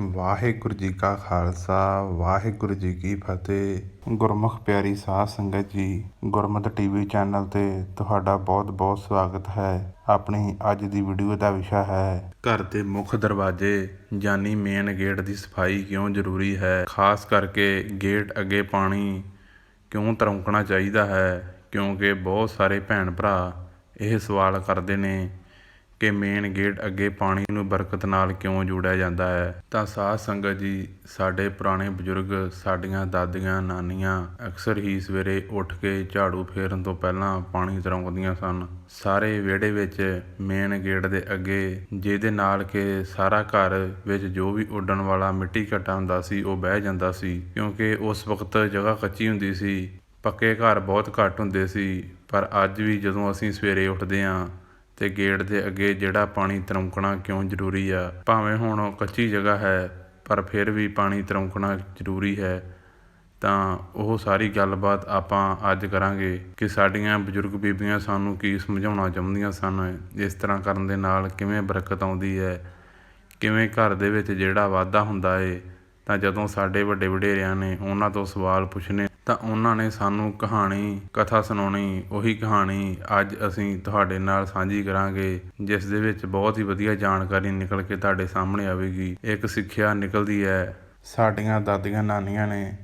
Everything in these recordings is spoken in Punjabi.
ਵਾਹਿਗੁਰੂ ਜੀ ਕਾ ਖਾਲਸਾ, ਵਾਹਿਗੁਰੂ ਜੀ ਕੀ ਫਤਿਹ। ਗੁਰਮੁਖ ਪਿਆਰੀ ਸਾਧ ਸੰਗਤ ਜੀ, ਗੁਰਮਤਿ ਟੀਵੀ ਚੈਨਲ ਤੇ ਤੁਹਾਡਾ ਬਹੁਤ-ਬਹੁਤ ਸਵਾਗਤ ਹੈ। ਆਪਣੀ ਅੱਜ ਦੀ ਵੀਡੀਓ ਦਾ ਵਿਸ਼ਾ ਹੈ, ਘਰ ਦੇ ਮੁੱਖ ਦਰਵਾਜ਼ੇ, ਯਾਨੀ ਮੇਨ ਗੇਟ ਦੀ ਸਫ਼ਾਈ ਕਿਉਂ ਜ਼ਰੂਰੀ ਹੈ? ਖਾਸ ਕਰਕੇ ਗੇਟ ਅੱਗੇ ਪਾਣੀ ਕਿਉਂ ਤਰੌਂਕਣਾ ਚਾਹੀਦਾ ਹੈ? ਕਿਉਂਕਿ ਬਹੁਤ ਸਾਰੇ ਭੈਣ ਭਰਾ ਇਹ ਸਵਾਲ ਕਰਦੇ ਨੇ ਕਿ ਮੇਨ ਗੇਟ ਅੱਗੇ ਪਾਣੀ ਨੂੰ ਬਰਕਤ ਨਾਲ ਕਿਉਂ ਜੋੜਿਆ ਜਾਂਦਾ ਹੈ? ਤਾਂ ਸਾਧ ਸੰਗਤ ਜੀ, ਸਾਡੇ ਪੁਰਾਣੇ ਬਜ਼ੁਰਗ, ਸਾਡੀਆਂ ਦਾਦੀਆਂ, ਨਾਨੀਆਂ ਅਕਸਰ ਹੀ ਸਵੇਰੇ ਉੱਠ ਕੇ ਝਾੜੂ ਫੇਰਨ ਤੋਂ ਪਹਿਲਾਂ ਪਾਣੀ ਤਰੌਂਕਦੀਆਂ ਸਨ। ਸਾਰੇ ਵਿਹੜੇ ਵਿੱਚ ਮੇਨ ਗੇਟ ਦੇ ਅੱਗੇ, ਜਿਹਦੇ ਨਾਲ ਕਿ ਸਾਰਾ ਘਰ ਵਿੱਚ ਜੋ ਵੀ ਉੱਡਣ ਵਾਲਾ ਮਿੱਟੀ ਘੱਟਾ ਹੁੰਦਾ ਸੀ, ਉਹ ਬਹਿ ਜਾਂਦਾ ਸੀ, ਕਿਉਂਕਿ ਉਸ ਵਕਤ ਜਗ੍ਹਾ ਕੱਚੀ ਹੁੰਦੀ ਸੀ। ਪੱਕੇ ਘਰ ਬਹੁਤ ਘੱਟ ਹੁੰਦੇ ਸੀ, ਪਰ ਅੱਜ ਵੀ ਜਦੋਂ ਅਸੀਂ ਸਵੇਰੇ ਉੱਠਦੇ ਹਾਂ ਅਤੇ ਗੇਟ ਦੇ ਅੱਗੇ ਜਿਹੜਾ ਪਾਣੀ ਤਰੌਂਕਣਾ ਕਿਉਂ ਜ਼ਰੂਰੀ ਆ? ਭਾਵੇਂ ਹੁਣ ਕੱਚੀ ਜਗ੍ਹਾ ਹੈ, ਪਰ ਫਿਰ ਵੀ ਪਾਣੀ ਤਰੌਂਕਣਾ ਜ਼ਰੂਰੀ ਹੈ। ਤਾਂ ਉਹ ਸਾਰੀ ਗੱਲਬਾਤ ਆਪਾਂ ਅੱਜ ਕਰਾਂਗੇ ਕਿ ਸਾਡੀਆਂ ਬਜ਼ੁਰਗ ਬੀਬੀਆਂ ਸਾਨੂੰ ਕੀ ਸਮਝਾਉਣਾ ਚਾਹੁੰਦੀਆਂ ਸਨ, ਇਸ ਤਰ੍ਹਾਂ ਕਰਨ ਦੇ ਨਾਲ ਕਿਵੇਂ ਬਰਕਤ ਆਉਂਦੀ ਹੈ, ਕਿਵੇਂ ਘਰ ਦੇ ਵਿੱਚ ਜਿਹੜਾ ਵਾਧਾ ਹੁੰਦਾ ਏ, ਤਾਂ ਜਦੋਂ ਸਾਡੇ ਵੱਡੇ ਵਡੇਰਿਆਂ ਨੇ ਉਹਨਾਂ ਤੋਂ ਸਵਾਲ ਪੁੱਛਣੇ ਤਾਂ ਉਹਨਾਂ ਨੇ ਸਾਨੂੰ ਕਹਾਣੀ, ਕਥਾ ਸੁਣਾਉਣੀ, ਉਹੀ ਕਹਾਣੀ ਅੱਜ ਅਸੀਂ ਤੁਹਾਡੇ ਨਾਲ ਸਾਂਝੀ ਕਰਾਂਗੇ, ਜਿਸ ਦੇ ਵਿੱਚ ਬਹੁਤ ਹੀ ਵਧੀਆ ਜਾਣਕਾਰੀ ਨਿਕਲ ਕੇ ਤੁਹਾਡੇ ਸਾਹਮਣੇ ਆਵੇਗੀ। ਇੱਕ ਸਿੱਖਿਆ ਨਿਕਲਦੀ ਹੈ, ਸਾਡੀਆਂ ਦਾਦੀਆਂ ਨਾਨੀਆਂ ਨੇ,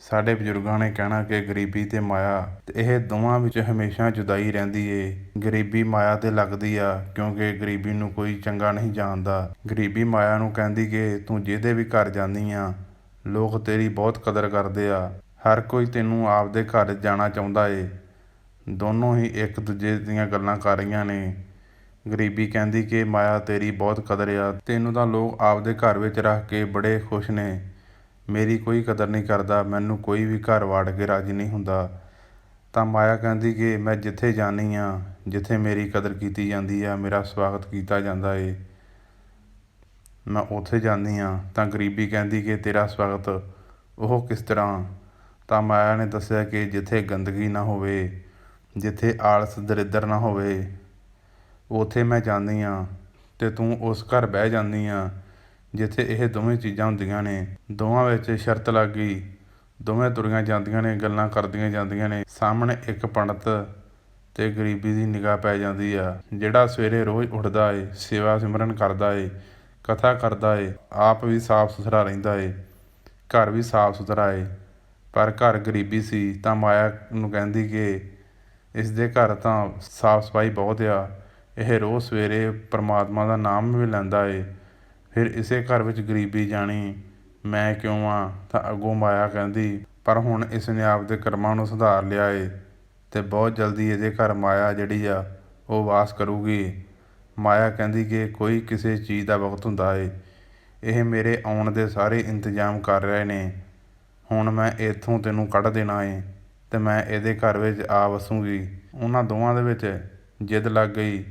ਸਾਡੇ ਬਜ਼ੁਰਗਾਂ ਨੇ ਕਹਿਣਾ ਕਿ ਗਰੀਬੀ ਤੇ ਮਾਇਆ, ਤੇ ਇਹ ਦੋਵਾਂ ਵਿੱਚ ਹਮੇਸ਼ਾ ਜੁਦਾਈ ਰਹਿੰਦੀ ਏ। ਗਰੀਬੀ ਮਾਇਆ ਤੇ ਲੱਗਦੀ ਆ, ਕਿਉਂਕਿ ਗਰੀਬੀ ਨੂੰ ਕੋਈ ਚੰਗਾ ਨਹੀਂ ਜਾਣਦਾ। ਗਰੀਬੀ ਮਾਇਆ ਨੂੰ ਕਹਿੰਦੀ ਕਿ ਤੂੰ ਜਿਹਦੇ ਵੀ ਘਰ ਜਾਂਦੀ ਆ, ਲੋਕ ਤੇਰੀ ਬਹੁਤ ਕਦਰ ਕਰਦੇ ਆ। ਹਰ ਕੋਈ ਤੈਨੂੰ ਆਪਦੇ ਘਰ ਜਾਣਾ ਚਾਹੁੰਦਾ ਏ। ਦੋਨੋਂ ਹੀ ਇੱਕ ਦੂਜੇ ਦੀਆਂ ਗੱਲਾਂ ਕਰ ਰਹੀਆਂ ਨੇ। ਗਰੀਬੀ ਕਹਿੰਦੀ ਕਿ ਮਾਇਆ ਤੇਰੀ ਬਹੁਤ ਕਦਰ ਆ। ਤੈਨੂੰ ਤਾਂ ਲੋਕ ਆਪਦੇ ਘਰ ਵਿੱਚ ਰੱਖ ਕੇ ਬੜੇ ਖੁਸ਼ ਨੇ। ਮੇਰੀ ਕੋਈ ਕਦਰ ਨਹੀਂ ਕਰਦਾ, ਮੈਨੂੰ ਕੋਈ ਵੀ ਘਰ ਵਾੜ ਕੇ ਰਾਜੀ ਨਹੀਂ ਹੁੰਦਾ। ਤਾਂ ਮਾਇਆ ਕਹਿੰਦੀ ਕਿ ਮੈਂ ਜਿੱਥੇ ਜਾਣੀ ਆ, ਜਿੱਥੇ ਮੇਰੀ ਕਦਰ ਕੀਤੀ ਜਾਂਦੀ ਆ, ਮੇਰਾ ਸਵਾਗਤ ਕੀਤਾ ਜਾਂਦਾ ਏ। ਮੈਂ ਉੱਥੇ ਜਾਂਦੀ ਆ, ਤਾਂ ਗਰੀਬੀ ਕਹਿੰਦੀ ਕਿ ਤੇਰਾ ਸਵਾਗਤ ਉਹ ਕਿਸ ਤਰ੍ਹਾਂ ਤਾਂ ਮਾਇਆ ਨੇ ਦੱਸਿਆ ਕਿ ਜਿੱਥੇ ਗੰਦਗੀ ਨਾ ਹੋਵੇ, ਜਿੱਥੇ ਆਲਸ ਦਰਿੱਦਰ ਨਾ ਹੋਵੇ, ਉੱਥੇ ਮੈਂ ਜਾਂਦੀ ਆ ਤੇ ਤੂੰ ਉਸ ਘਰ ਬਹਿ ਜਾਂਦੀ ਆ ਜਿੱਥੇ ਇਹ ਦੋਵੇਂ ਚੀਜ਼ਾਂ ਹੁੰਦੀਆਂ ਨੇ। ਦੋਵਾਂ ਵਿੱਚ ਸ਼ਰਤ ਲੱਗ। ਗਈ ਦੋਵੇਂ ਤੁਰੀਆਂ ਜਾਂਦੀਆਂ ਨੇ, ਗੱਲਾਂ ਕਰਦੀਆਂ ਜਾਂਦੀਆਂ ਨੇ। ਸਾਹਮਣੇ ਇੱਕ ਪੰਡਤ ਤੇ ਗਰੀਬੀ ਦੀ ਨਿਗਾਹ ਪੈ ਜਾਂਦੀ ਆ, ਜਿਹੜਾ ਸਵੇਰੇ ਰੋਜ਼ ਉੱਠਦਾ ਏ, ਸੇਵਾ ਸਿਮਰਨ ਕਰਦਾ ਏ, ਕਥਾ ਕਰਦਾ ਏ, ਆਪ ਵੀ ਸਾਫ਼ ਸੁਥਰਾ ਰਹਿੰਦਾ ਏ, ਘਰ ਵੀ ਸਾਫ਼ ਸੁਥਰਾ ਏ। ਪਰ ਘਰ ਗਰੀਬੀ ਸੀ ਤਾਂ ਮਾਇਆ ਨੂੰ ਕਹਿੰਦੀ ਕਿ ਇਸ ਦੇ ਘਰ ਤਾਂ ਸਾਫ਼ ਸਫ਼ਾਈ ਬਹੁਤ ਆ। ਇਹ ਰੋਜ਼ ਸਵੇਰੇ ਪਰਮਾਤਮਾ ਦਾ ਨਾਮ ਵੀ ਲੈਂਦਾ ਏ। ਫਿਰ ਇਸੇ ਘਰ ਵਿੱਚ ਗਰੀਬੀ ਜਾਣੀ, ਮੈਂ ਕਿਉਂ ਆ? ਤਾਂ ਅੱਗੋਂ ਮਾਇਆ ਕਹਿੰਦੀ, ਪਰ ਹੁਣ ਇਸ ਨੇ ਆਪਦੇ ਕਰਮਾਂ ਨੂੰ ਸੁਧਾਰ ਲਿਆ ਏ ਤੇ ਬਹੁਤ ਜਲਦੀ ਇਹਦੇ ਘਰ ਮਾਇਆ ਜਿਹੜੀ ਆ, ਉਹ ਵਾਸ ਕਰੂਗੀ। ਮਾਇਆ ਕਹਿੰਦੀ ਕਿ ਕੋਈ ਕਿਸੇ ਚੀਜ਼ ਦਾ ਵਕਤ ਹੁੰਦਾ ਏ। ਇਹ ਮੇਰੇ ਆਉਣ ਦੇ ਸਾਰੇ ਇੰਤਜ਼ਾਮ ਕਰ ਰਹੇ ਨੇ। ਹੁਣ ਮੈਂ ਇੱਥੋਂ ਤੈਨੂੰ ਕੱਢ ਦੇਣਾ ਏ ਤੇ ਮੈਂ ਇਹਦੇ ਘਰ ਵਿੱਚ ਆ ਵਸੂੰਗੀ। ਉਹਨਾਂ ਦੋਵਾਂ ਦੇ ਵਿੱਚ ਜਿੱਦ ਲੱਗ ਗਈ।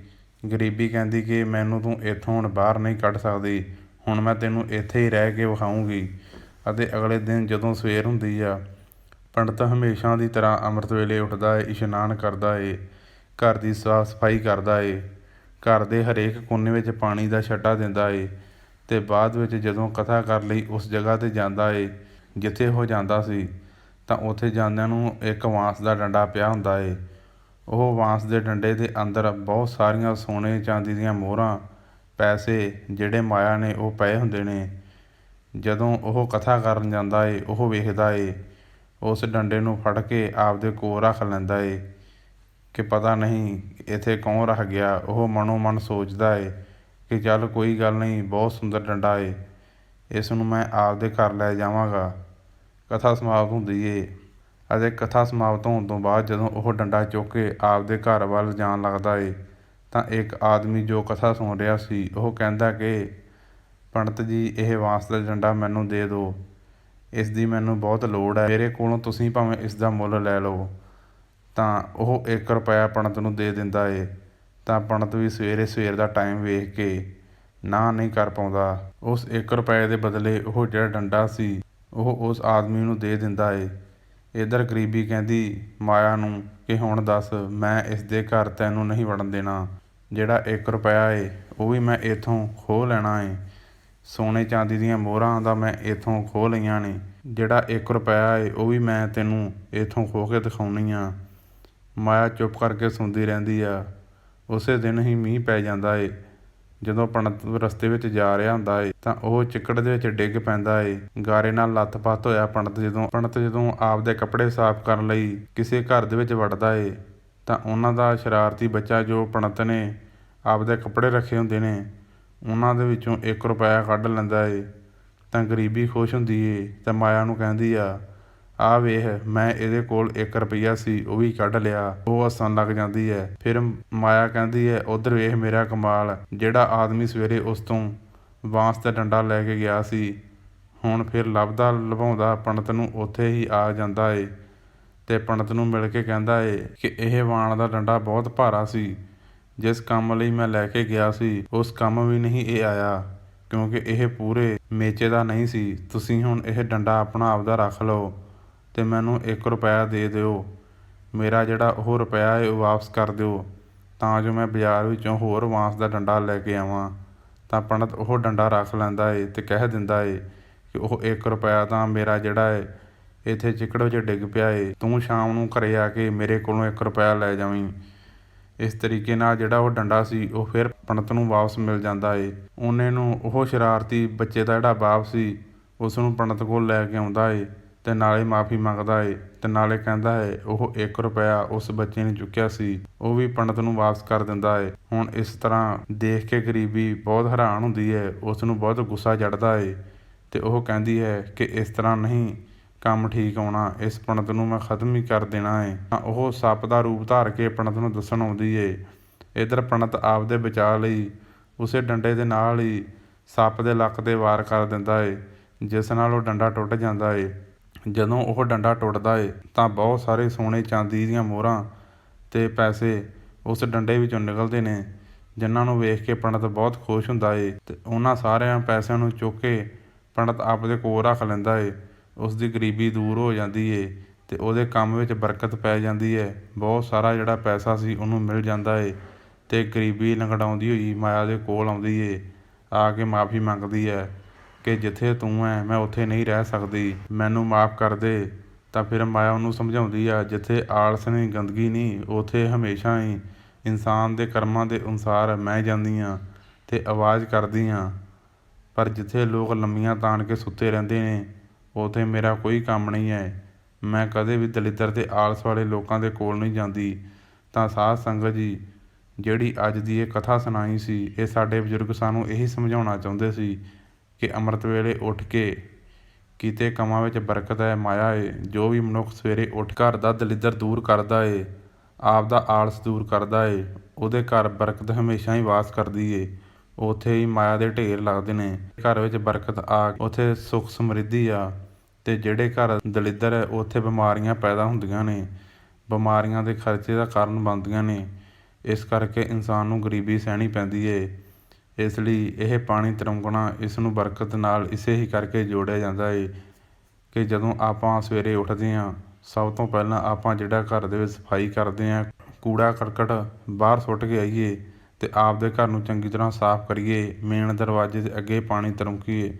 ਗਰੀਬੀ ਕਹਿੰਦੀ ਕਿ ਮੈਨੂੰ ਤੂੰ ਇੱਥੋਂ ਹੁਣ ਬਾਹਰ ਨਹੀਂ ਕੱਢ ਸਕਦੀ। ਹੁਣ ਮੈਂ ਤੈਨੂੰ ਇੱਥੇ ਹੀ ਰਹਿ ਕੇ ਵਿਖਾਊਂਗੀ। ਅਤੇ ਅਗਲੇ ਦਿਨ ਜਦੋਂ ਸਵੇਰ ਹੁੰਦੀ ਆ, ਪੰਡਤ ਹਮੇਸ਼ਾ ਦੀ ਤਰ੍ਹਾਂ ਅੰਮ੍ਰਿਤ ਵੇਲੇ ਉੱਠਦਾ ਏ, ਇਸ਼ਨਾਨ ਕਰਦਾ ਏ, ਘਰ ਦੀ ਸਾਫ਼ ਸਫ਼ਾਈ ਕਰਦਾ ਏ, ਘਰ ਦੇ ਹਰੇਕ ਕੋਨੇ ਵਿੱਚ ਪਾਣੀ ਦਾ ਛੱਟਾ ਦਿੰਦਾ ਏ ਤੇ ਬਾਅਦ ਵਿੱਚ ਜਦੋਂ ਕਥਾ ਕਰ ਲਈ ਉਸ ਜਗ੍ਹਾ ਤੇ ਜਾਂਦਾ ਏ ਜਿੱਥੇ ਉਹ ਜਾਂਦਾ ਸੀ, ਤਾਂ ਉੱਥੇ ਜਾਂਦਿਆਂ ਨੂੰ ਇੱਕ ਬਾਂਸ ਦਾ ਡੰਡਾ ਪਿਆ ਹੁੰਦਾ ਏ। ਉਹ ਬਾਂਸ ਦੇ ਡੰਡੇ ਦੇ ਅੰਦਰ ਬਹੁਤ ਸਾਰੀਆਂ ਸੋਨੇ ਚਾਂਦੀ ਦੀਆਂ ਮੋਹਰਾਂ, ਪੈਸੇ ਜਿਹੜੇ ਮਾਇਆ ਨੇ ਉਹ ਪਏ ਹੁੰਦੇ ਨੇ। ਜਦੋਂ ਉਹ ਕਥਾ ਕਰਨ ਜਾਂਦਾ ਏ, ਉਹ ਵੇਖਦਾ ਏ, ਉਸ ਡੰਡੇ ਨੂੰ ਫੜ ਕੇ ਆਪਦੇ ਕੋਲ ਰੱਖ ਲੈਂਦਾ ਏ ਕਿ ਪਤਾ ਨਹੀਂ ਇੱਥੇ ਕੌਣ ਰੱਖ ਗਿਆ। ਉਹ ਮਨੋ ਮਨ ਸੋਚਦਾ ਏ ਕਿ ਚੱਲ ਕੋਈ ਗੱਲ ਨਹੀਂ, ਬਹੁਤ ਸੁੰਦਰ ਡੰਡਾ ਏ, ਇਸ ਨੂੰ ਮੈਂ ਆਪਦੇ ਘਰ ਲੈ ਜਾਵਾਂਗਾ। ਕਥਾ ਸਮਾਪਤ ਹੁੰਦੀ ਏ। ਅਤੇ ਕਥਾ ਸਮਾਪਤ ਹੋਣ ਤੋਂ ਬਾਅਦ ਜਦੋਂ ਉਹ ਡੰਡਾ ਚੁੱਕ ਕੇ ਆਪਦੇ ਘਰ ਵੱਲ ਜਾਣ ਲੱਗਦਾ ਏ, ਤਾਂ ਇੱਕ ਆਦਮੀ ਜੋ ਕਥਾ ਸੁਣ ਰਿਹਾ ਸੀ, ਉਹ ਕਹਿੰਦਾ ਕਿ, ਪੰਡਤ ਜੀ, ਇਹ ਵਾਂਸ ਦਾ ਡੰਡਾ ਮੈਨੂੰ ਦੇ ਦਿਓ ਇਸ ਦੀ ਮੈਨੂੰ ਬਹੁਤ ਲੋੜ ਹੈ। ਮੇਰੇ ਕੋਲੋਂ ਤੁਸੀਂ ਭਾਵੇਂ ਇਸ ਦਾ ਮੁੱਲ ਲੈ ਲਓ। ਤਾਂ ਉਹ 1 ਰੁਪਇਆ ਪੰਡਤ ਨੂੰ ਦੇ ਦਿੰਦਾ ਏ। ਤਾਂ ਪੰਡਤ ਵੀ ਸਵੇਰੇ ਸਵੇਰ ਦਾ ਟਾਈਮ ਵੇਖ ਕੇ ਨਾ ਨਹੀਂ ਕਰ ਪਾਉਂਦਾ। ਉਸ 1 ਰੁਪਏ ਦੇ ਬਦਲੇ ਉਹ ਜਿਹੜਾ ਡੰਡਾ ਸੀ ਉਹ ਉਸ ਆਦਮੀ ਨੂੰ ਦੇ ਦਿੰਦਾ ਏ। ਇਧਰ ਗਰੀਬੀ ਕਹਿੰਦੀ, ਮਾਇਆ ਨੂੰ ਕਿ ਹੁਣ ਦੱਸ, ਮੈਂ ਇਸ ਦੇ ਘਰ ਤੈਨੂੰ ਨਹੀਂ ਵੜਨ ਦੇਣਾ। ਜਿਹੜਾ 1 ਰੁਪਇਆ ਏ, ਉਹ ਵੀ ਮੈਂ ਇਥੋਂ ਖੋਹ ਲੈਣਾ ਏ। ਸੋਨੇ ਚਾਂਦੀ ਦੀਆਂ ਮੋਹਰਾਂ ਦਾ ਮੈਂ ਇਥੋਂ ਖੋਹ ਲਈਆਂ ਨੇ। ਜਿਹੜਾ 1 ਰੁਪਿਆ ਏ, ਉਹ ਵੀ ਮੈਂ ਤੈਨੂੰ ਇਥੋਂ ਖੋਹ ਕੇ ਦਿਖਾਉਣੀ ਆ। ਮਾਇਆ ਚੁੱਪ ਕਰਕੇ ਸੁਣਦੀ ਰਹਿੰਦੀ ਆ। ਉਸੇ ਦਿਨ ਹੀ ਮੀਂਹ ਪੈ ਜਾਂਦਾ ਏ। ਜਦੋਂ ਪੰਡਤ ਰਸਤੇ ਵਿੱਚ ਜਾ ਰਿਹਾ ਹੁੰਦਾ ਏ, ਤਾਂ ਉਹ ਚਿੱਕੜ ਦੇ ਵਿੱਚ ਡਿੱਗ ਪੈਂਦਾ ਏ। ਗਾਰੇ ਨਾਲ ਲੱਤ-ਪੱਤ ਹੋਇਆ ਪੰਡਤ ਜਦੋਂ ਪੰਡਤ ਜਦੋਂ ਆਪਦੇ ਕੱਪੜੇ ਸਾਫ਼ ਕਰਨ ਲਈ ਕਿਸੇ ਘਰ ਦੇ ਵਿੱਚ ਵੜਦਾ ਏ, ਤਾਂ ਉਹਨਾਂ ਦਾ ਸ਼ਰਾਰਤੀ ਬੱਚਾ ਜੋ ਪੰਡਤ ਨੇ ਆਪਦੇ ਕੱਪੜੇ ਰੱਖੇ ਹੁੰਦੇ ਨੇ, ਉਹਨਾਂ ਦੇ ਵਿੱਚੋਂ 1 ਰੁਪਇਆ ਕੱਢ ਲੈਂਦਾ ਏ। ਤਾਂ ਗਰੀਬੀ ਖੁਸ਼ ਹੁੰਦੀ ਏ, ਤਾਂ ਮਾਇਆ ਨੂੰ ਕਹਿੰਦੀ ਆ ਆ ਵੇਖ, ਮੈਂ ਇਹਦੇ ਕੋਲ 1 ਰੁਪਈਆ ਸੀ, ਉਹ ਵੀ ਕੱਢ ਲਿਆ। ਉਹ ਹੱਸਣ ਲੱਗ ਜਾਂਦੀ ਹੈ ਫਿਰ ਮਾਇਆ ਕਹਿੰਦੀ ਹੈ ਉਧਰ ਵੇਖ ਮੇਰਾ ਕਮਾਲ, ਜਿਹੜਾ ਆਦਮੀ ਸਵੇਰੇ ਉਸ ਤੋਂ ਬਾਂਸ ਦਾ ਡੰਡਾ ਲੈ ਕੇ ਗਿਆ ਸੀ, ਹੁਣ ਫਿਰ ਲੱਭਦਾ ਲਭਾਉਂਦਾ ਪੰਡਤ ਨੂੰ ਉੱਥੇ ਹੀ ਆ ਜਾਂਦਾ ਏ ਤੇ ਪੰਡਤ ਨੂੰ ਮਿਲ ਕੇ ਕਹਿੰਦਾ ਏ ਕਿ ਇਹ ਵਾਣ ਦਾ ਡੰਡਾ ਬਹੁਤ ਭਾਰਾ ਸੀ। ਜਿਸ ਕੰਮ ਲਈ ਮੈਂ ਲੈ ਕੇ ਗਿਆ ਸੀ, ਉਸ ਕੰਮ ਵੀ ਨਹੀਂ ਇਹ ਆਇਆ, ਕਿਉਂਕਿ ਇਹ ਪੂਰੇ ਮੇਚੇ ਦਾ ਨਹੀਂ ਸੀ। ਤੁਸੀਂ ਹੁਣ ਇਹ ਡੰਡਾ ਆਪਣਾ ਆਪਦਾ ਰੱਖ ਲਓ। ਅਤੇ ਮੈਨੂੰ ਇੱਕ ਰੁਪਇਆ ਦੇ ਦਿਓ। ਮੇਰਾ ਜਿਹੜਾ ਉਹ ਰੁਪਇਆ ਹੈ, ਉਹ ਵਾਪਸ ਕਰ ਦਿਓ। ਤਾਂ ਜੋ ਮੈਂ ਬਾਜ਼ਾਰ ਵਿੱਚੋਂ ਹੋਰ ਬਾਂਸ ਦਾ ਡੰਡਾ ਲੈ ਕੇ ਆਵਾਂ। ਤਾਂ ਪੰਡਤ ਉਹ ਡੰਡਾ ਰੱਖ ਲੈਂਦਾ ਹੈ ਅਤੇ ਕਹਿ ਦਿੰਦਾ ਏ ਕਿ ਉਹ 1 ਰੁਪਇਆ ਤਾਂ ਮੇਰਾ ਜਿਹੜਾ ਹੈ ਇੱਥੇ ਚਿੱਕੜ ਵਿੱਚ ਡਿੱਗ ਪਿਆ ਏ। ਤੂੰ ਸ਼ਾਮ ਨੂੰ ਘਰੇ ਆ ਕੇ ਮੇਰੇ ਕੋਲੋਂ 1 ਰੁਪਇਆ ਲੈ ਜਾਵੀਂ। ਇਸ ਤਰੀਕੇ ਨਾਲ ਜਿਹੜਾ ਉਹ ਡੰਡਾ ਸੀ, ਉਹ ਫਿਰ ਪੰਡਤ ਨੂੰ ਵਾਪਸ ਮਿਲ ਜਾਂਦਾ ਏ। ਉਹਨੇ ਨੂੰ ਉਹ ਸ਼ਰਾਰਤੀ ਬੱਚੇ ਦਾ ਜਿਹੜਾ ਬਾਪ ਸੀ, ਉਸ ਨੂੰ ਪੰਡਤ ਕੋਲ ਲੈ ਕੇ ਆਉਂਦਾ ਏ। ਤੇ ਨਾਲੇ ਮਾਫੀ ਮੰਗਦਾ ਏ ਤੇ ਨਾਲੇ ਕਹਿੰਦਾ ਏ, ਉਹ 1 ਰੁਪਿਆ ਉਸ ਬੱਚੇ ਨੇ ਚੁੱਕਿਆ ਸੀ। ਉਹ ਵੀ ਪੰਡਤ ਨੂੰ ਵਾਪਸ ਕਰ ਦਿੰਦਾ ਏ। ਹੁਣ ਇਸ ਤਰ੍ਹਾਂ ਦੇਖ ਕੇ ਗਰੀਬੀ ਬਹੁਤ ਹੈਰਾਨ ਹੁੰਦੀ ਏ, ਉਸ ਨੂੰ ਬਹੁਤ ਗੁੱਸਾ ਚੜਦਾ ਏ ਤੇ ਉਹ ਕਹਿੰਦੀ ਹੈ ਕਿ ਇਸ ਤਰ੍ਹਾਂ ਨਹੀਂ, ਕੰਮ ਠੀਕ ਆਉਣਾ, ਇਸ ਪੰਡਤ ਨੂੰ ਮੈਂ ਖਤਮ ਹੀ ਕਰ ਦੇਣਾ ਏ। ਤਾਂ ਉਹ ਸੱਪ ਦਾ ਰੂਪ ਧਾਰ ਕੇ ਪੰਡਤ ਨੂੰ ਦੱਸਣ ਆਉਂਦੀ ਏ, ਇਧਰ ਪੰਡਤ ਆਪਦੇ ਬਚਾਅ ਲਈ, ਉਸੇ ਡੰਡੇ ਦੇ ਨਾਲ ਹੀ ਸੱਪ ਦੇ ਲੱਕ ਤੇ ਵਾਰ ਕਰ ਦਿੰਦਾ ਏ, ਜਿਸ ਨਾਲ ਉਹ ਡੰਡਾ ਟੁੱਟ ਜਾਂਦਾ ਏ। ਜਦੋਂ ਉਹ ਡੰਡਾ ਟੁੱਟਦਾ ਏ, ਤਾਂ ਬਹੁਤ ਸਾਰੇ ਸੋਨੇ ਚਾਂਦੀ ਦੀਆਂ ਮੋਹਰਾਂ ਅਤੇ ਪੈਸੇ ਉਸ ਡੰਡੇ ਵਿੱਚੋਂ ਨਿਕਲਦੇ ਨੇ, ਜਿਨ੍ਹਾਂ ਨੂੰ ਵੇਖ ਕੇ ਪੰਡਤ ਬਹੁਤ ਖੁਸ਼ ਹੁੰਦਾ ਏ ਅਤੇ ਉਹਨਾਂ ਸਾਰਿਆਂ ਪੈਸਿਆਂ ਨੂੰ ਚੁੱਕ ਕੇ ਪੰਡਤ ਆਪਦੇ ਕੋਲ ਰੱਖ ਲੈਂਦਾ ਏ। ਉਸ ਦੀ ਗਰੀਬੀ ਦੂਰ ਹੋ ਜਾਂਦੀ ਏ ਅਤੇ ਉਹਦੇ ਕੰਮ ਵਿੱਚ ਬਰਕਤ ਪੈ ਜਾਂਦੀ ਹੈ ਬਹੁਤ ਸਾਰਾ ਜਿਹੜਾ ਪੈਸਾ ਸੀ ਉਹਨੂੰ ਮਿਲ ਜਾਂਦਾ ਏ ਅਤੇ ਗਰੀਬੀ ਲੰਗੜਾਉਂਦੀ ਹੋਈ ਮਾਇਆ ਦੇ ਕੋਲ ਆਉਂਦੀ ਏ, ਆ ਕੇ ਮਾਫੀ ਮੰਗਦੀ ਹੈ। ਕਿ ਜਿੱਥੇ ਤੂੰ ਐ, ਮੈਂ ਉੱਥੇ ਨਹੀਂ ਰਹਿ ਸਕਦੀ, ਮੈਨੂੰ ਮਾਫ ਕਰ ਦੇ। ਤਾਂ ਫਿਰ ਮਾਇਆ ਉਹਨੂੰ ਸਮਝਾਉਂਦੀ ਆ, ਜਿੱਥੇ ਆਲਸ ਨਹੀਂ, ਗੰਦਗੀ ਨਹੀਂ, ਉੱਥੇ ਹਮੇਸ਼ਾ ਹੀ ਇਨਸਾਨ ਦੇ ਕਰਮਾਂ ਦੇ ਅਨੁਸਾਰ ਮੈਂ ਜਾਂਦੀ ਆ ਤੇ ਆਵਾਜ਼ ਕਰਦੀ ਆ। ਪਰ ਜਿੱਥੇ ਲੋਕ ਲੰਮੀਆਂ ਤਾਣ ਕੇ ਸੁੱਤੇ ਰਹਿੰਦੇ ਨੇ, ਉਥੇ ਮੇਰਾ ਕੋਈ ਕੰਮ ਨਹੀਂ ਹੈ ਮੈਂ ਕਦੇ ਵੀ ਦਲਿੱਦਰ ਤੇ ਆਲਸ ਵਾਲੇ ਲੋਕਾਂ ਦੇ ਕੋਲ ਨਹੀਂ ਜਾਂਦੀ। ਤਾਂ ਸਾਧ ਸੰਗਤ ਜੀ, ਜਿਹੜੀ ਅੱਜ ਦੀ ਇਹ ਕਥਾ ਸੁਣਾਈ ਸੀ, ਇਹ ਸਾਡੇ ਬਜ਼ੁਰਗ ਸਾਨੂੰ ਇਹੀ ਸਮਝਾਉਣਾ ਚਾਹੁੰਦੇ ਸੀ ਕਿ ਅੰਮ੍ਰਿਤ ਵੇਲੇ ਉੱਠ ਕੇ ਕੀਤੇ ਕੰਮਾਂ ਵਿੱਚ ਬਰਕਤ ਹੈ, ਮਾਇਆ ਏ, ਜੋ ਵੀ ਮਨੁੱਖ ਸਵੇਰੇ ਉੱਠ ਘਰ ਦਾ ਦਲਿੱਦਰ ਦੂਰ ਕਰਦਾ ਏ, ਆਪ ਦਾ ਆਲਸ ਦੂਰ ਕਰਦਾ ਏ, ਉਹਦੇ ਘਰ ਬਰਕਤ ਹਮੇਸ਼ਾ ਹੀ ਵਾਸ ਕਰਦੀ ਏ, ਉੱਥੇ ਹੀ ਮਾਇਆ ਦੇ ਢੇਰ ਲੱਗਦੇ ਨੇ। ਘਰ ਵਿੱਚ ਬਰਕਤ ਆ, ਉੱਥੇ ਸੁੱਖ ਸਮਰਿੱਧੀ ਆ, ਤੇ ਜਿਹੜੇ ਘਰ ਦਲਿੱਦਰ ਹੈ, ਉੱਥੇ ਬਿਮਾਰੀਆਂ ਪੈਦਾ ਹੁੰਦੀਆਂ ਨੇ। ਬਿਮਾਰੀਆਂ ਦੇ ਖਰਚੇ ਦਾ ਕਾਰਨ ਬਣਦੀਆਂ ਨੇ। ਇਸ ਕਰਕੇ ਇਨਸਾਨ ਨੂੰ ਗਰੀਬੀ ਸਹਿਣੀ ਪੈਂਦੀ ਏ। ਇਸ ਲਈ ਇਹ ਪਾਣੀ ਤਰੰਗਣਾ ਇਸ ਨੂੰ ਬਰਕਤ ਨਾਲ ਇਸੇ ਹੀ ਕਰਕੇ ਜੋੜਿਆ ਜਾਂਦਾ ਏ ਕਿ ਜਦੋਂ ਆਪਾਂ ਸਵੇਰੇ ਉੱਠਦੇ ਹਾਂ, ਸਭ ਤੋਂ ਪਹਿਲਾਂ ਆਪਾਂ ਜਿਹੜਾ ਘਰ ਦੇ ਵਿੱਚ ਸਫ਼ਾਈ ਕਰਦੇ ਹਾਂ, ਕੂੜਾ ਕਰਕਟ ਬਾਹਰ ਸੁੱਟ ਕੇ ਆਈਏ ਤੇ ਆਪਦੇ ਘਰ ਨੂੰ ਚੰਗੀ ਤਰ੍ਹਾਂ ਸਾਫ਼ ਕਰੀਏ, ਮੇਨ ਦਰਵਾਜ਼ੇ ਦੇ ਅੱਗੇ ਪਾਣੀ ਤਰੰਕੀਏ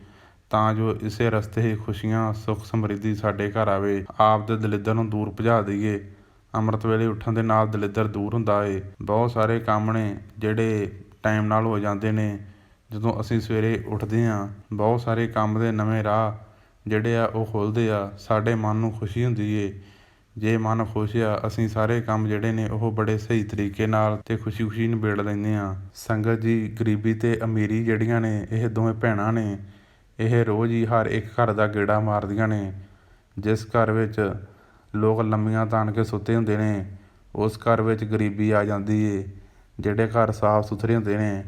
ਤਾਂ ਜੋ ਇਸੇ ਰਸਤੇ ਹੀ ਖੁਸ਼ੀਆਂ, ਸੁੱਖ ਸਮਰਿੱਧੀ ਸਾਡੇ ਘਰ ਆਵੇ। ਆਪ ਦੇ ਦਲਿੱਦਰ ਨੂੰ ਦੂਰ ਭਜਾ ਦਈਏ। ਅੰਮ੍ਰਿਤ ਵੇਲੇ ਉੱਠਣ ਦੇ ਨਾਲ ਦਲਿੱਦਰ ਦੂਰ ਹੁੰਦਾ ਏ। ਬਹੁਤ ਸਾਰੇ ਕੰਮ ਨੇ ਜਿਹੜੇ ਟਾਈਮ ਨਾਲ ਹੋ ਜਾਂਦੇ ਨੇ। ਜਦੋਂ ਅਸੀਂ ਸਵੇਰੇ ਉੱਠਦੇ ਹਾਂ, ਬਹੁਤ ਸਾਰੇ ਕੰਮ ਦੇ ਨਵੇਂ ਰਾਹ ਜਿਹੜੇ ਆ ਉਹ ਖੁੱਲ੍ਹਦੇ ਆ। ਸਾਡੇ ਮਨ ਨੂੰ ਖੁਸ਼ੀ ਹੁੰਦੀ ਏ। ਜੇ ਮਨ ਖੁਸ਼ ਆ, ਅਸੀਂ ਸਾਰੇ ਕੰਮ ਜਿਹੜੇ ਨੇ ਉਹ ਬੜੇ ਸਹੀ ਤਰੀਕੇ ਨਾਲ ਤੇ ਖੁਸ਼ੀ-ਖੁਸ਼ੀ ਨਿਬੇੜ ਲੈਂਦੇ ਆ ਸੰਗਤ ਜੀ, ਗਰੀਬੀ ਤੇ ਅਮੀਰੀ ਜਿਹੜੀਆਂ ਨੇ, ਇਹ ਦੋਵੇਂ ਭੈਣਾਂ ਨੇ। ਇਹ ਰੋਜ਼ ਹੀ ਹਰ ਇੱਕ ਘਰ ਦਾ ਗੇੜਾ ਮਾਰਦੀਆਂ ਨੇ। ਜਿਸ ਘਰ ਵਿੱਚ ਲੋਕ ਲੰਮੀਆਂ ਤਾਣ ਕੇ ਸੁੱਤੇ ਹੁੰਦੇ ਨੇ, ਉਸ ਘਰ ਵਿੱਚ ਗਰੀਬੀ ਆ ਜਾਂਦੀ ਏ। ਜਿਹੜੇ ਘਰ ਸਾਫ਼ ਸੁਥਰੇ ਹੁੰਦੇ ਨੇ,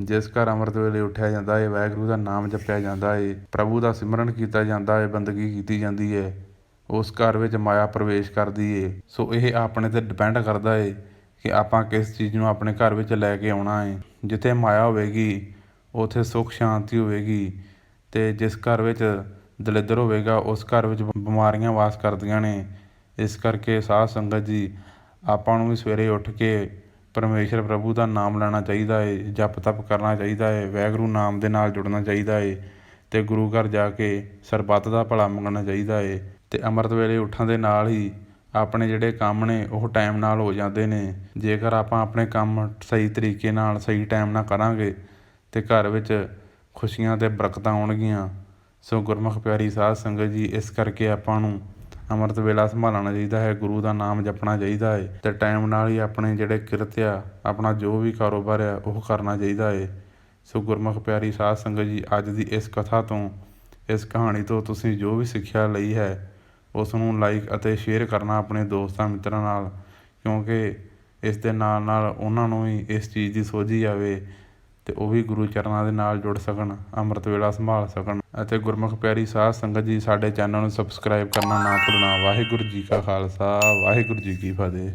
ਜਿਸ ਘਰ ਅੰਮ੍ਰਿਤ ਵੇਲੇ ਉੱਠਿਆ ਜਾਂਦਾ ਏ, ਵਾਹਿਗੁਰੂ ਦਾ ਨਾਮ ਜਪਿਆ ਜਾਂਦਾ ਹੈ ਪ੍ਰਭੂ ਦਾ ਸਿਮਰਨ ਕੀਤਾ ਜਾਂਦਾ ਹੈ ਬੰਦਗੀ ਕੀਤੀ ਜਾਂਦੀ ਹੈ ਉਸ ਘਰ ਵਿੱਚ ਮਾਇਆ ਪ੍ਰਵੇਸ਼ ਕਰਦੀ ਏ। ਸੋ ਇਹ ਆਪਣੇ ਤੇ ਡਿਪੈਂਡ ਕਰਦਾ ਏ ਕਿ ਆਪਾਂ ਕਿਸ ਚੀਜ਼ ਨੂੰ ਆਪਣੇ ਘਰ ਵਿੱਚ ਲੈ ਕੇ ਆਉਣਾ ਏ। ਜਿੱਥੇ ਮਾਇਆ ਹੋਵੇਗੀ, ਉੱਥੇ ਸੁੱਖ, ਸ਼ਾਂਤੀ ਹੋਵੇਗੀ ਤੇ ਜਿਸ ਘਰ ਵਿੱਚ ਦਲਿੱਦਰ ਹੋਵੇਗਾ, ਉਸ ਘਰ ਵਿੱਚ ਬਿਮਾਰੀਆਂ ਵਾਸ ਕਰਦੀਆਂ ਨੇ। ਇਸ ਕਰਕੇ ਸਾਧ ਸੰਗਤ ਜੀ, ਆਪਾਂ ਨੂੰ ਵੀ ਸਵੇਰੇ ਉੱਠ ਕੇ ਪਰਮੇਸ਼ਰ ਪ੍ਰਭੂ ਦਾ ਨਾਮ ਲੈਣਾ ਚਾਹੀਦਾ ਏ, ਜਪ ਤਪ ਕਰਨਾ ਚਾਹੀਦਾ ਏ, ਵਾਹਿਗੁਰੂ ਨਾਮ ਦੇ ਨਾਲ ਜੁੜਨਾ ਚਾਹੀਦਾ ਏ ਤੇ ਗੁਰੂ ਘਰ ਜਾ ਕੇ ਸਰਬੱਤ ਦਾ ਭਲਾ ਮੰਗਣਾ ਚਾਹੀਦਾ ਏ ਤੇ ਅੰਮ੍ਰਿਤ ਵੇਲੇ ਉੱਠਣ ਦੇ ਨਾਲ ਹੀ ਆਪਣੇ ਜਿਹੜੇ ਕੰਮ ਨੇ ਉਹ ਟਾਈਮ ਨਾਲ ਹੋ ਜਾਂਦੇ ਨੇ। ਜੇਕਰ ਆਪਾਂ ਆਪਣੇ ਕੰਮ ਸਹੀ ਤਰੀਕੇ ਨਾਲ ਸਹੀ ਟਾਈਮ ਨਾਲ ਕਰਾਂਗੇ ਤੇ ਘਰ ਵਿੱਚ ਖੁਸ਼ੀਆਂ ਤੇ ਬਰਕਤਾਂ ਆਉਣਗੀਆਂ। ਸੋ ਗੁਰਮੁਖ ਪਿਆਰੀ ਸਾਧ ਸੰਗਤ ਜੀ, ਇਸ ਕਰਕੇ ਆਪਾਂ ਨੂੰ ਅੰਮ੍ਰਿਤ ਵੇਲਾ ਸੰਭਾਲਣਾ ਚਾਹੀਦਾ ਹੈ, ਗੁਰੂ ਦਾ ਨਾਮ ਜਪਣਾ ਚਾਹੀਦਾ ਹੈ ਤੇ ਟਾਈਮ ਨਾਲ ਹੀ ਆਪਣੇ ਜਿਹੜੇ ਕਿਰਤ ਆ, ਆਪਣਾ ਜੋ ਵੀ ਕਾਰੋਬਾਰ ਆ, ਉਹ ਕਰਨਾ ਚਾਹੀਦਾ ਹੈ। ਸੋ ਗੁਰਮੁਖ ਪਿਆਰੀ ਸਾਧ ਸੰਗਤ ਜੀ, ਅੱਜ ਦੀ ਇਸ ਕਥਾ ਤੋਂ, ਇਸ ਕਹਾਣੀ ਤੋਂ ਤੁਸੀਂ ਜੋ ਵੀ ਸਿੱਖਿਆ ਲਈ ਹੈ, ਉਸ ਨੂੰ ਲਾਈਕ ਅਤੇ ਸ਼ੇਅਰ ਕਰਨਾ ਆਪਣੇ ਦੋਸਤਾਂ ਮਿੱਤਰਾਂ ਨਾਲ, ਕਿਉਂਕਿ ਇਸ ਦੇ ਨਾਲ ਨਾਲ ਉਹਨਾਂ ਨੂੰ ਵੀ ਇਸ ਚੀਜ਼ ਦੀ ਸੋਝੀ ਆਵੇ ਤੇ ਉਹ ਵੀ ਗੁਰੂ ਚਰਨਾਂ ਦੇ ਨਾਲ ਜੁੜ ਸਕਣ, ਅੰਮ੍ਰਿਤ ਵੇਲਾ ਸੰਭਾਲ ਸਕਣ ਅਤੇ ਗੁਰਮੁਖ ਪਿਆਰੀ ਸਾਧ ਸੰਗਤ ਜੀ ਸਾਡੇ ਚੈਨਲ ਨੂੰ ਸਬਸਕ੍ਰਾਈਬ ਕਰਨਾ ਨਾ ਭੁੱਲਣਾ। ਵਾਹਿਗੁਰੂ ਜੀ ਕਾ ਖਾਲਸਾ, ਵਾਹਿਗੁਰੂ ਜੀ ਕੀ ਫਤਿਹ।